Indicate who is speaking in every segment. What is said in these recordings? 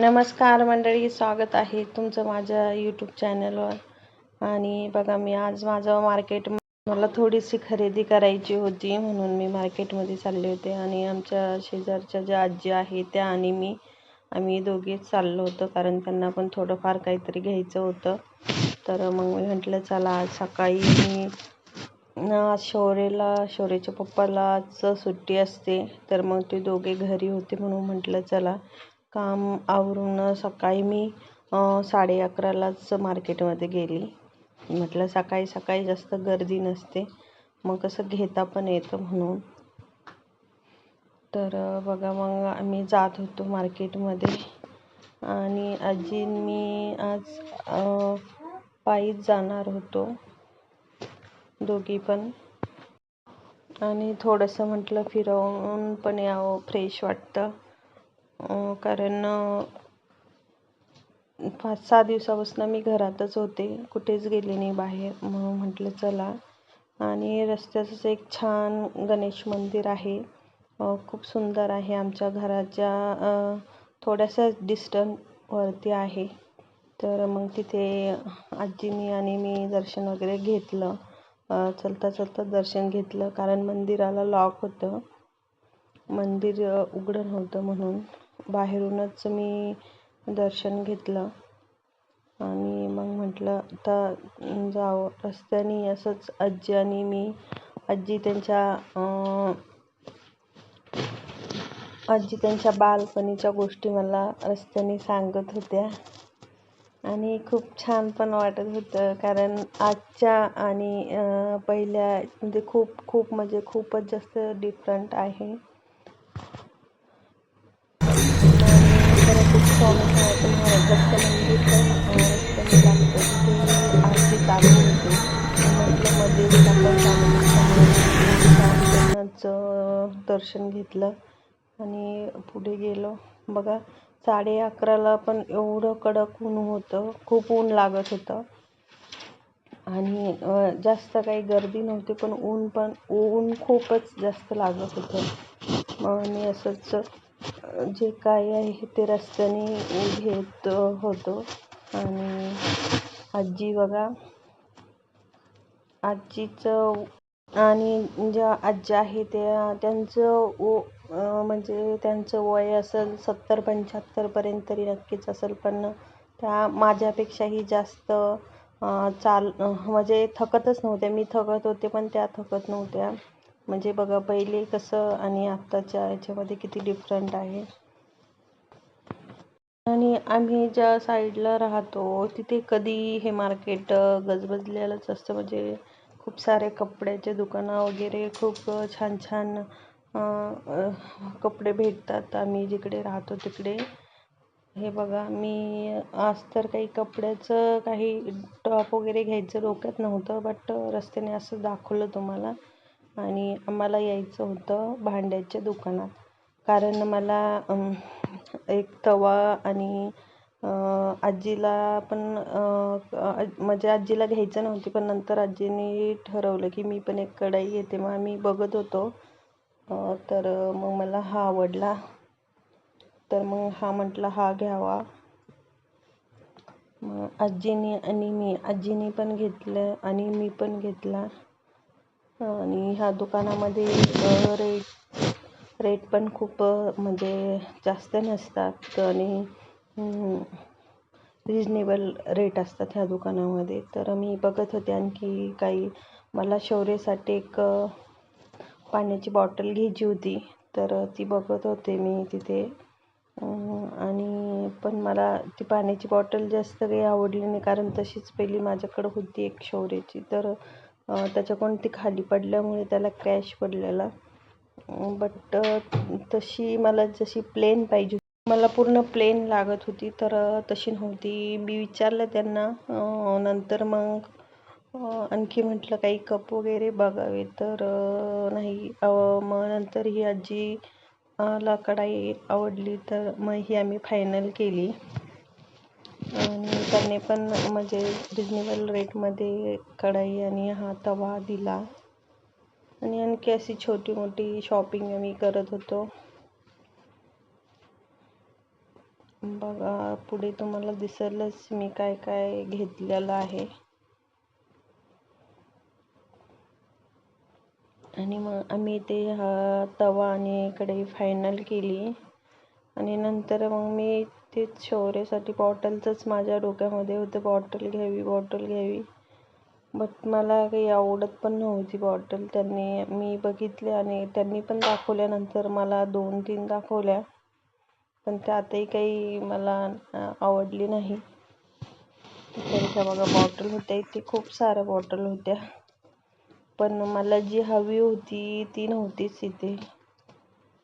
Speaker 1: नमस्कार मंडळी स्वागत आहे तुमचं माझ्या यूट्यूब चॅनलवर आणि बघा मी आज माझं मार्केट मला थोडीशी खरेदी करायची होती म्हणून मी मार्केटमध्ये चालले होते. आणि आमच्या शेजारच्या ज्या आजी आहे त्या आणि मी आम्ही दोघेच चाललो होतो कारण त्यांना पण थोडंफार काहीतरी घ्यायचं होतं. तर मग मी म्हटलं चला आज सकाळी मी आज शौर्यला शौर्याच्या सुट्टी असते. तर मग ते दोघे घरी होते म्हणून म्हटलं चला काम आवरून सकाळी मी साडे अकरालाच मार्केटमध्ये गेली. म्हटलं सकाळी सकाळी जास्त गर्दी नसते मग कसं घेता पण येतं म्हणून. तर बघा मग आम्ही जात होतो मार्केटमध्ये आणि आजी मी आज पायीच जाणार होतो दोघी पण. आणि थोडंसं म्हटलं फिरवून पण यावं फ्रेश वाटतं. कारण पाच सहा दिवसापासून मी घरातच होते. कुठेच गेले नाही बाहेर. म्हणून म्हटलं चला. आणि रस्त्यातच एक छान गणेश मंदिर आहे. खूप सुंदर आहे आमच्या घराच्या थोड्याशा डिस्टन्सवरती आहे. तर मग तिथे आजीनी आणि मी दर्शन वगैरे घेतलं. चलता चलता दर्शन घेतलं. कारण मंदिराला लॉक होतं. मंदिर उघडं नव्हतं म्हणून. बाहेरूनच मी दर्शन घेतलं. आणि मग म्हटलं आता जावं. रस्त्याने असंच आजी आणि मी आजी त्यांच्या आजी त्यांच्या बालपणीच्या गोष्टी मला रस्त्याने सांगत होत्या. आणि खूप छान पण वाटत होतं कारण आजच्या आणि पहिल्या म्हणजे खूप खूप म्हणजे खूपच जास्त डिफरंट आहे. स्वामी समर्थ पण रस्त्याने लागतं तिथे आरती चालू होते म्हटलं मध्ये आपण दर्शन घेतलं आणि पुढे गेलो. बघा साडे अकराला पण एवढं कडक ऊन होतं. खूप ऊन लागत होतं. आणि जास्त काही गर्दी नव्हती पण ऊन पण ऊन खूपच जास्त लागत होतं. आणि असंच जे काय आहे ते रस्त्याने घेत होतो. आणि आजी बघा आजीचं आणि ज्या आजी आहे त्या त्यांचं ओ म्हणजे त्यांचं वय असेल सत्तर पंच्याहत्तरपर्यंत तरी नक्कीच असेल. पण त्या माझ्यापेक्षाही जास्त चाल म्हणजे थकतच नव्हत्या. मी थकत होते पण त्या थकत नव्हत्या. म्हणजे बघा पहिले कसं आणि आत्ताच्या याच्यामध्ये किती डिफरंट आहे. आणि आम्ही ज्या साईडला राहतो तिथे कधी हे मार्केट गजबजलेलंच असतं. म्हणजे खूप सारे कपड्याचे दुकानं वगैरे खूप छान छान कपडे भेटतात. आम्ही जिकडे राहतो तिकडे. हे बघा मी आज तर काही कपड्याचं काही टॉप वगैरे घ्यायचं डोक्यात नव्हतं बट रस्त्याने असं दाखवलं तुम्हाला. आणि आम्हाला यायचं होतं भांड्याच्या दुकानात. कारण मला एक तवा आणि आजीला पण म्हणजे आजीला घ्यायचं नव्हती पण नंतर आजीने ठरवलं की मी पण एक कढई घेते. मग आम्ही बघत होतो. तर मग मला हा आवडला. तर मग हा म्हटला हा घ्यावा. मग आजीने आणि मी आजीने पण घेतलं आणि मी पण घेतला. आणि ह्या दुकानामध्ये रेट रेट पण खूप म्हणजे जास्त नसतात आणि रिजनेबल रेट असतात ह्या दुकानामध्ये. तर मी बघत होते आणखी काही मला शौर्यसाठी एक पाण्याची बॉटल घ्यायची होती. तर ती बघत होते मी तिथे. आणि पण मला ती पाण्याची बॉटल जास्त काही आवडली नाही कारण तशीच पहिली माझ्याकडं होती एक शौर्याची. तर त्याच्याकडून ती खाली पडल्यामुळे त्याला क्रॅश पडलेला. बट तशी मला जशी प्लेन पाहिजे मला पूर्ण प्लेन लागत होती तर तशी नव्हती. मी विचारलं त्यांना नंतर मग आणखी म्हटलं काही कप वगैरे बघावे तर नाही मग नंतर ही आजी ला कढाई आवडली तर मग ही आम्ही फायनल केली. आणि त्यांनी पण म्हणजे रिजनेबल रेटमध्ये कढाई आणि हा तवा दिला. आणि आणखी अशी छोटी मोठी शॉपिंग आम्ही करत होतो. बघा पुढे तुम्हाला दिसेलच मी काय काय घेतलेलं आहे. आणि मग आम्ही ते हा तवा आणि कढई फायनल केली. आणि नंतर मग मी तेच शौर्यासाठी बॉटलचंच माझ्या डोक्यामध्ये होतं. बॉटल घ्यावी बॉटल घ्यावी. बट मला काही आवडत पण नव्हती बॉटल त्यांनी मी बघितली आणि त्यांनी पण दाखवल्यानंतर मला दोन तीन दाखवल्या. पण त्यातही काही मला आवडली नाही. त्यांच्या बघा बॉटल होत्या. इथे खूप साऱ्या बॉटल होत्या. पण मला जी हवी होती ती नव्हतीच इथे.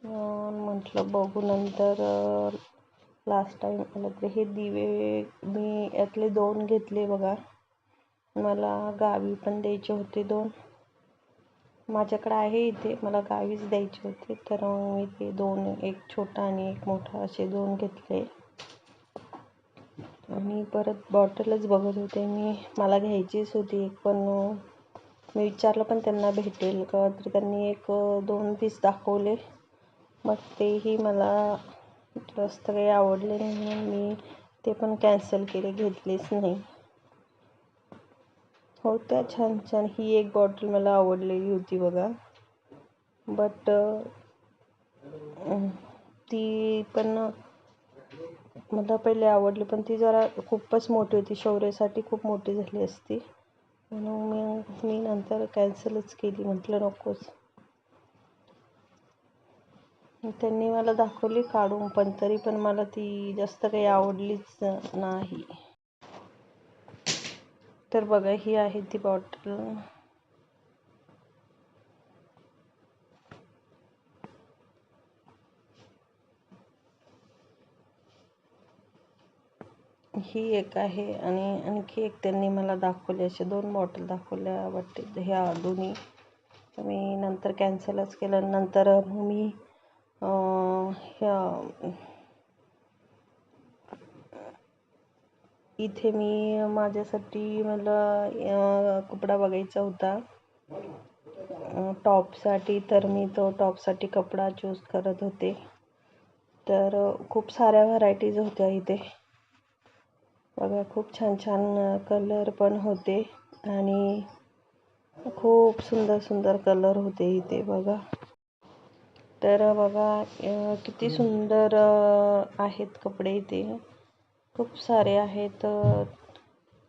Speaker 1: म्हटलं बघू नंतर लास्ट टाईम आलं तर हे दिवे मी यातले दोन घेतले बघा. मला गावी पण द्यायचे होते दोन. माझ्याकडे आहे इथे मला गावीच द्यायचे होते. तर मग मी ते दोन एक छोटा आणि एक मोठा असे दोन घेतले. आणि परत बॉटलच बघत होते मी. मला घ्यायचीच होती एक पण मी विचारलं पण त्यांना भेटेल का? तर त्यांनी एक दोन पीस दाखवले. मग तेही मला जास्त काही आवडले नाही म्हणून मी ते पण कॅन्सल केले घेतलेच नाही. होत्या छान छान. ही एक बॉटल मला आवडलेली होती बघा. बट ती पण मला पहिले आवडली पण ती जरा खूपच मोठी होती. शौर्यासाठी खूप मोठी झाली असती. म्हणून मी मी नंतर कॅन्सलच केली. म्हटलं नकोच. त्यांनी मला दाखवली काढून पण तरी पण मला ती जास्त काही आवडलीच नाही. तर बघा ही आहे ती बॉटल ही एक आहे आणि आणखी एक त्यांनी मला दाखवली असे दोन बॉटल दाखवल्या वाटते. ह्या दोन्ही मी नंतर कॅन्सलच केलं. नंतर मी ह्या इथे मी माझ्यासाठी मला कपडा बघायचा होता. टॉपसाठी तर मी तो टॉपसाठी कपडा चूज करत होते. तर खूप साऱ्या व्हरायटीज होत्या इथे. बघा खूप छान छान कलर पण होते आणि खूप सुंदर सुंदर कलर होते इथे बघा. तर बघा किती सुंदर आहेत कपडे इथे. खूप सारे आहेत.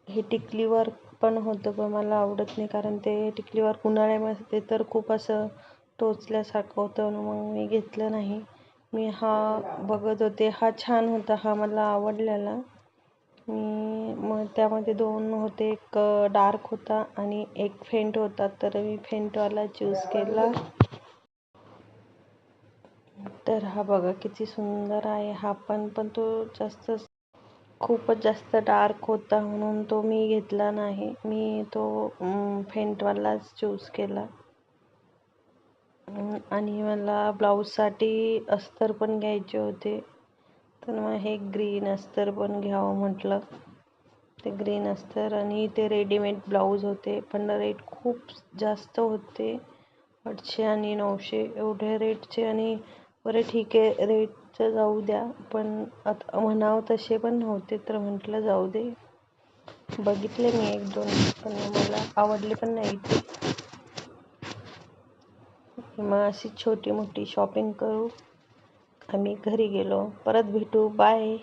Speaker 1: हे टिकलीवर पण होतं पण मला आवडत नाही कारण ते टिकलीवर उन्हाळ्यामध्ये तर खूप असं टोचल्यासारखं होतं मग मी घेतलं नाही. मी हा बघत होते. हा छान होता हा मला आवडलेला. मी मग त्यामध्ये दोन होते. एक डार्क होता आणि एक फेंट होता. तर मी फेंटवाला चूज केला. तर हा बघा किती सुंदर आहे हा पण पण तो जास्त खूपच जास्त डार्क होता म्हणून तो मी घेतला नाही. मी तो फेंटवालाच चूज केला. आणि मला ब्लाऊजसाठी अस्तर पण घ्यायचे होते. तर मग हे ग्रीन अस्तर पण घ्यावं म्हटलं. ते ग्रीन अस्तर आणि ते रेडीमेड ब्लाऊज होते. पण रेट खूप जास्त होते. आठशे आणि नऊशे. एवढे रेटचे आणि बरं ठीक आहे. रेटचं जाऊ द्या. पण आता म्हणावं तसे पण नव्हते तर म्हटलं जाऊ दे. बघितले मी एक दोन पण मला आवडले पण नाही ते. मग अशी छोटी मोठी शॉपिंग करू. आम्ही घरी गेलो. परत भेटू. बाय